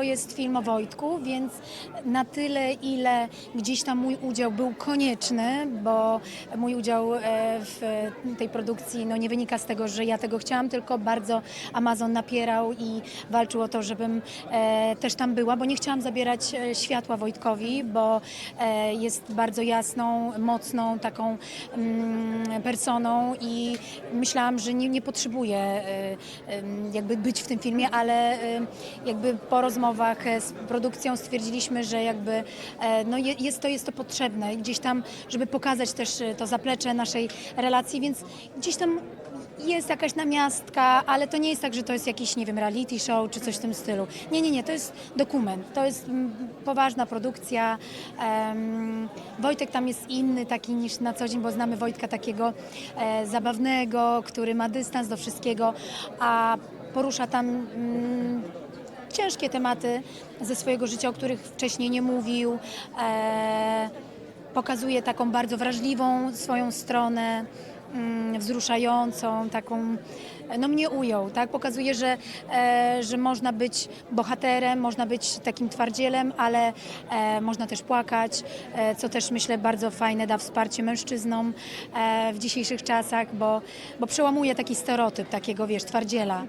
to jest film o Wojtku, więc na tyle, ile gdzieś tam mój udział był konieczny, bo mój udział e, w tej produkcji no, nie wynika z tego, że ja tego chciałam, tylko bardzo Amazon napierał i walczył o to, żebym e, też tam była, bo nie chciałam zabierać e, światła Wojtkowi, bo jest bardzo jasną, mocną taką mm, personą i myślałam, że nie, nie potrzebuję jakby być w tym filmie, ale jakby po rozmowach e, z produkcją stwierdziliśmy, że jakby e, no je- jest to, jest to potrzebne gdzieś tam, żeby pokazać też e, to zaplecze naszej relacji, więc gdzieś tam jest jakaś namiastka, ale to nie jest tak, że to jest jakiś, nie wiem, reality show czy coś w tym stylu. Nie, nie, nie, to jest dokument, to jest poważna produkcja. Em, Wojtek tam jest inny taki niż na co dzień, bo znamy Wojtka takiego e, zabawnego, który ma dystans do wszystkiego, a porusza tam mm, ciężkie tematy ze swojego życia, o których wcześniej nie mówił. E, pokazuje taką bardzo wrażliwą swoją stronę, mm, wzruszającą, taką, no mnie ujął, tak? Pokazuje, że, e, że można być bohaterem, można być takim twardzielem, ale e, można też płakać, e, co też myślę bardzo fajne da wsparcie mężczyznom w dzisiejszych czasach, bo, bo przełamuje taki stereotyp takiego, wiesz, twardziela.